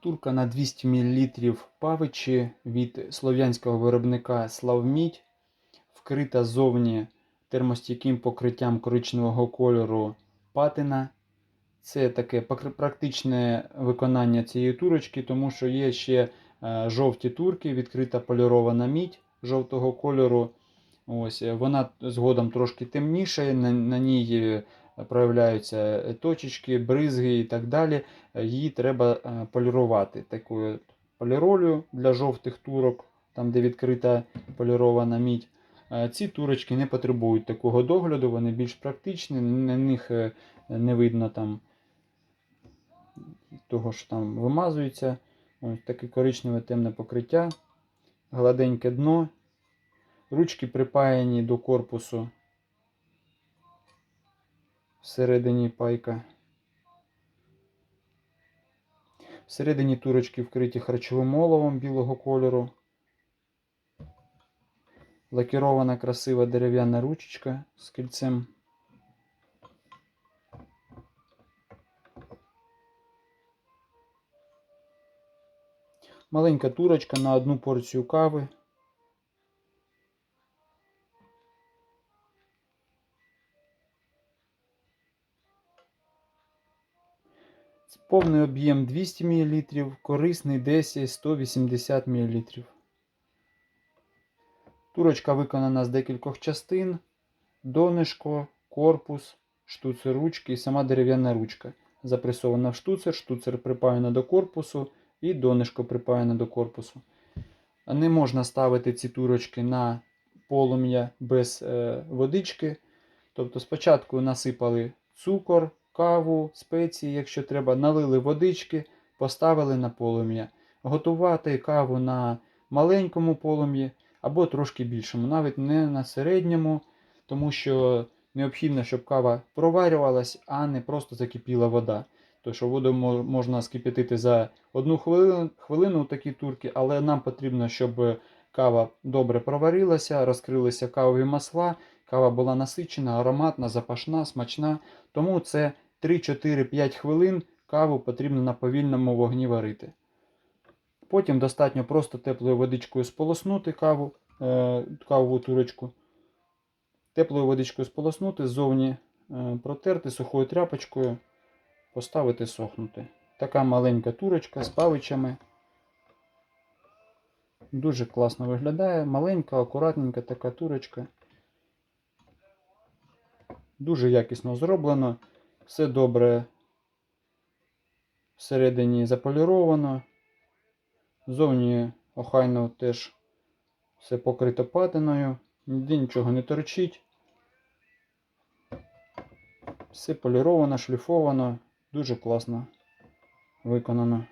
Турка на 200 мл павичі від слов'янського виробника Славмідь, вкрита ззовні термостійким покриттям коричневого кольору патина. Це таке практичне виконання цієї турочки, тому що є ще е, жовті турки, відкрита полірована мідь жовтого кольору. Ось, е, вона згодом трошки темніша, на, на ній е, проявляються е, точечки, бризги і так далі. Її треба полірувати такою поліролью для жовтих турок, там де відкрита полірована мідь. Ці турочки не потребують такого догляду, вони більш практичні, на них не видно там того, що там вимазується. Ось таке коричневе темне покриття, гладеньке дно, ручки припаяні до корпусу всередині пайка. Всередині турочки вкриті харчовим оловом білого кольору. Лакірована красива дерев'яна ручечка з кільцем. Маленька турочка на одну порцію кави. Повний об'єм 200 мл, корисний 10 180 мл. Турочка виконана з декількох частин: донишко, корпус, штуцер ручки і сама дерев'яна ручка. Запресована в штуцер, штуцер припаяна до корпусу і донишко припаяне до корпусу. Не можна ставити ці турочки на полум'я без е, водички. Тобто спочатку насипали цукор, каву, спеції, якщо треба, налили водички, поставили на полум'я. Готувати каву на маленькому полум'ї або трошки більшому, навіть не на середньому, тому що необхідно, щоб кава проварювалась, а не просто закипіла вода. То що воду можна скипятити за одну хвилину, хвилину такі турки, але нам потрібно, щоб кава добре проварилася, розкрилися кавові масла, кава була насичена, ароматна, запашна, смачна. Тому це 3-4-5 хвилин каву потрібно на повільному вогні варити. Потім достатньо просто теплою водичкою сполоснути каву, е, кавову турочку. Теплою водичкою сполоснути, ззовні е, протерти сухою тряпочкою, поставити сохнути. Така маленька турочка з павичами. Дуже класно виглядає. Маленька, акуратненька така турочка. Дуже якісно зроблено. Все добре всередині заполіровано. Зовні охайно теж все покрито патиною, ніде нічого не торчить. Все поліровано, шліфовано, дуже класно виконано.